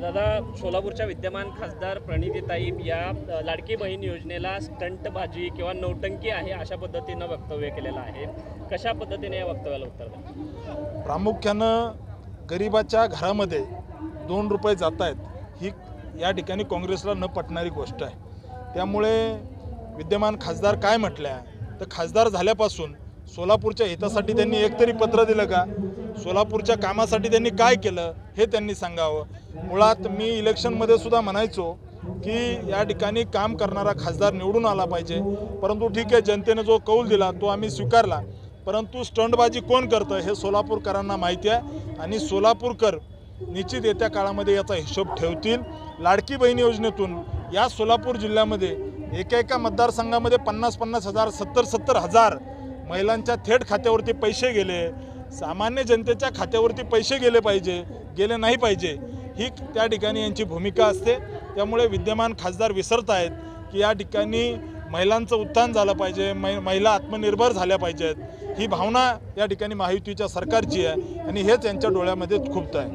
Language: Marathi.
दादा सोलापूरच्या विद्यमान खासदार प्रणितीताई या लाडकी बहीण योजनेला स्टंटबाजी किंवा नौटंकी आहे अशा पद्धतीनं वक्तव्य केलेलं आहे. कशा पद्धतीने या वक्तव्याला उत्तर द्या प्रामुख्यानं गरिबाच्या घरामध्ये दोन रुपये जात आहेत ही या ठिकाणी काँग्रेसला न पटणारी गोष्ट आहे. त्यामुळे विद्यमान खासदार काय म्हटल्या? तर खासदार झाल्यापासून सोलापूरच्या हितासाठी त्यांनी एकतरी पत्र दिलं का? सोलापूरच्या कामासाठी त्यांनी काय केलं हे त्यांनी सांगावं. मुळात मी इलेक्शनमध्ये सुद्धा म्हणायचो की या ठिकाणी काम करणारा खासदार निवडून आला पाहिजे. परंतु ठीक आहे जनतेने जो कौल दिला तो आम्ही स्वीकारला. परंतु स्टंटबाजी कोण करतं हे सोलापूरकरांना माहिती आहे आणि सोलापूरकर निश्चित येत्या काळामध्ये याचा हिशोब ठेवतील. लाडकी बहीण योजनेतून या सोलापूर जिल्ह्यामध्ये एका एका मतदारसंघामध्ये पन्नास पन्नास हजार सत्तर सत्तर हजार महिलांच्या थेट खात्यावरती पैसे गेले. सामान्य जनतेच्या खात्यावरती पैसे गेले पाहिजे गेले नाही पाहिजे ही त्या ठिकाणी यांची भूमिका असते. त्यामुळे विद्यमान खासदार विसरत आहेत की या ठिकाणी महिलांचं उत्थान झालं पाहिजे मै महिला आत्मनिर्भर झाल्या पाहिजेत. ही भावना या ठिकाणी महायुतीच्या सरकारची आहे आणि हेच यांच्या डोळ्यामध्ये खुपत आहे.